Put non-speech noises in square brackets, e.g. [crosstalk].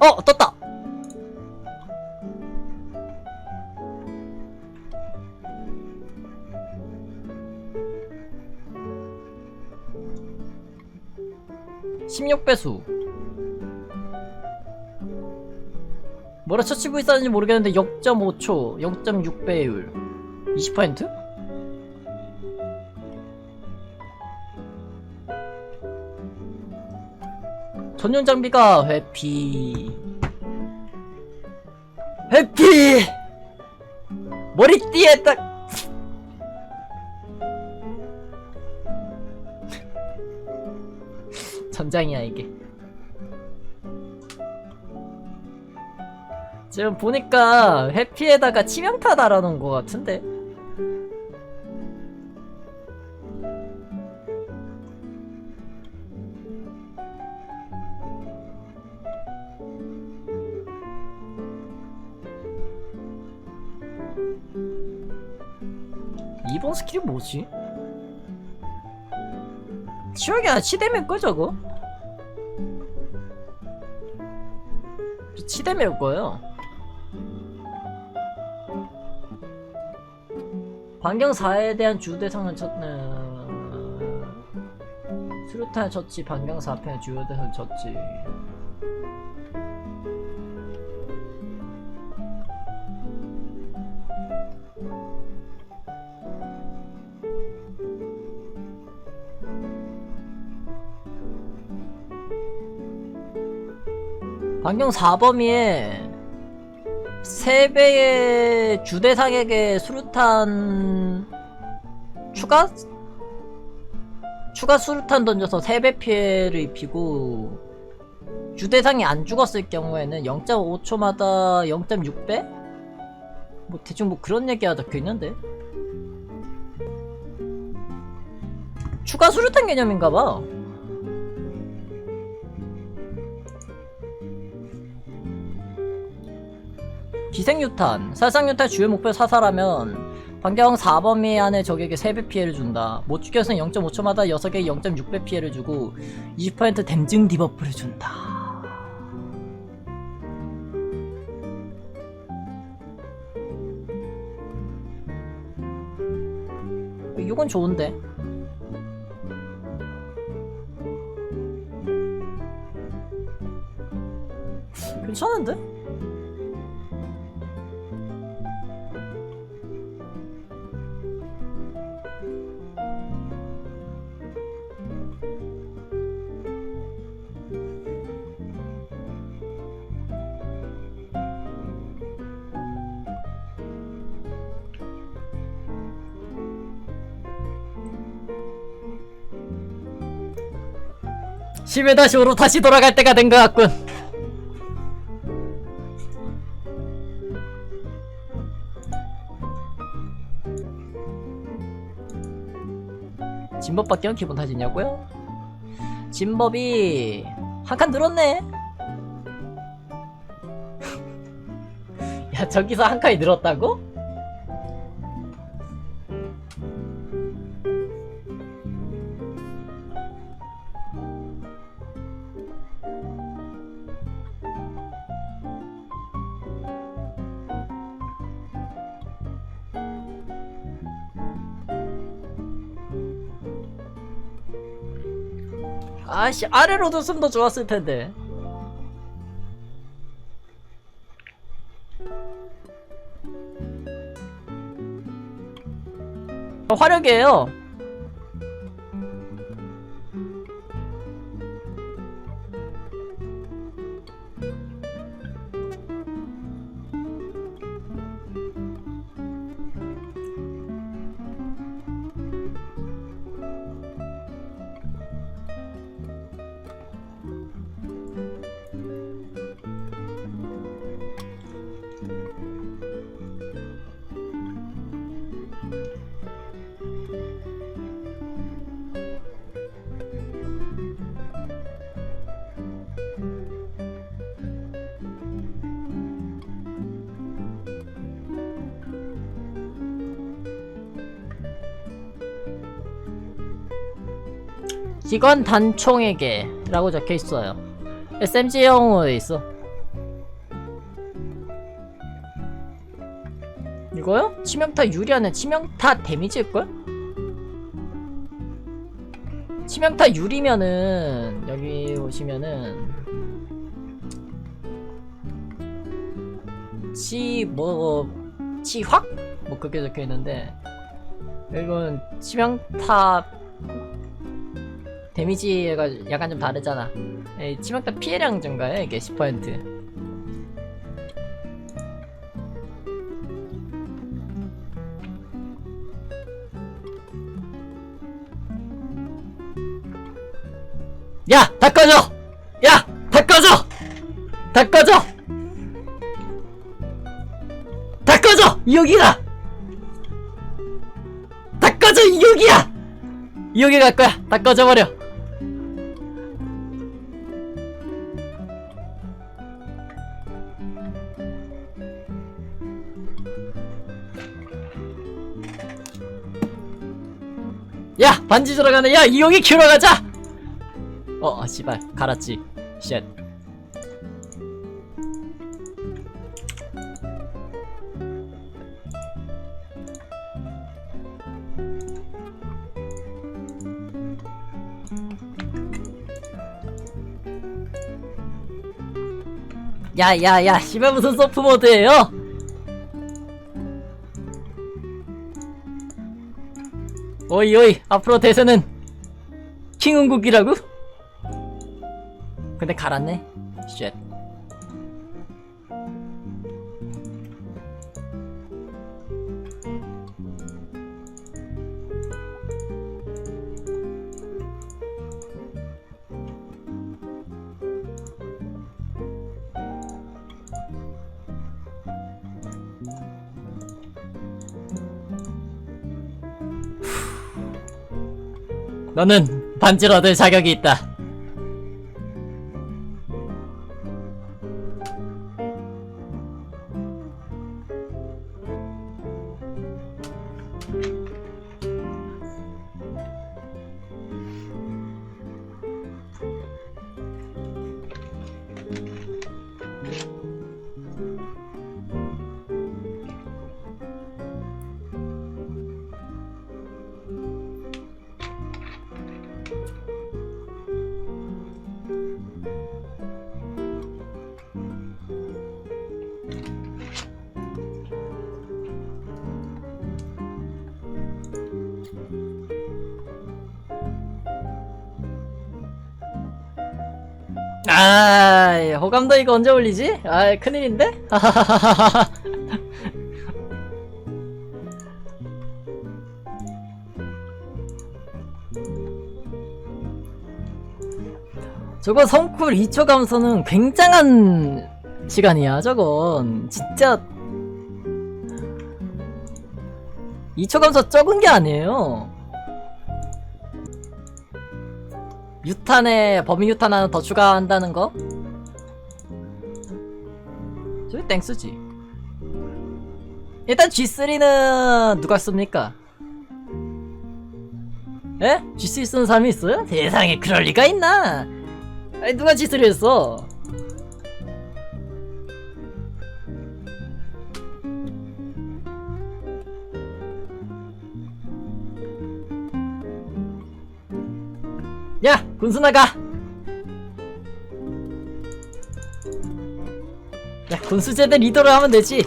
어 떴다. (16 배수) 뭐라 처치고 있었는지 모르겠는데 0.5초 0.6 배율 20%? 전용 장비가 회피. 회피! 머리띠에 딱! [laughs] 전장이야 이게. 지금 보니까 회피에다가 치명타 달아놓은 것 같은데 이번 스킬이 뭐지? 치욕이 아니라 치대면 거 저거? 치대면 거예요 반경 4에 대한 주대상은 쳤네 수류탄 쳤지 반경 4편의 주요대상 쳤지 반경 4범위에 3배의 주대상에게 수류탄 추가? 추가 수류탄 던져서 3배 피해를 입히고 주대상이 안 죽었을 경우에는 0.5초마다 0.6배? 뭐 대충 뭐 그런 얘기가 적혀있는데 추가 수류탄 개념인가봐 기생유탄. 살상유탄 주요 목표 사살하면 반경 4범위 안에 적에게 3배 피해를 준다. 못 죽여서는 0.5초마다 6개의 0.6배 피해를 주고 20% 댐증 디버프를 준다. 이건 좋은데. 괜찮은데? 십에 다시 5로 다시 돌아갈 때가 된 것 같군. 진법 밖에 기분 탓이냐고요? 진법이 한 칸 늘었네. [laughs] 야 저기서 한 칸이 늘었다고? 아씨 아래로 뒀으면 더 좋았을 텐데. 어, 화력이에요. 기관 단총에게 라고 적혀있어요 SMG 영어에 있어 이거요? 치명타 유리하는 치명타 데미지일걸? 치명타 유리면은 여기 오시면은 치뭐 치확? 뭐 그렇게 적혀있는데 이건 치명타 데미지가 약간 좀 다르잖아 이 치명타 피해량 증가요 이게 10% 야! 다 꺼져! 야! 다 꺼져! 다 꺼져! 다 꺼져! 여기가! 다 꺼져! 여기야! 여기 갈 거야! 다 꺼져버려! 야! 반지 들어가네! 야! 여기 키우러 가자! 어, 아, 씨발. 갈았지. 쉣. 야, 야, 야, 씨발 무슨 소프 모드예요? 오이, 오이, 앞으로 대세는 킹은국이라고? 근데 갈았네. 쉣. 너는 반지를 얻을 자격이 있다. 아, 호감도 이거 언제 올리지? 아, 큰일인데? [laughs] 저거 성쿨 2초 감소는 굉장한 시간이야, 저건. 진짜. 2초 감소 적은 게 아니에요. 유탄에 범위 유탄 하나 더 추가한다는 거? 저기 땡스지 일단 G3는 누가 씁니까? 에? G3 쓰는 사람이 있어요? 세상에 그럴 리가 있나? 아니 누가 G3 했어? 야 군수 나가! 야 군수제대 리더를 하면 되지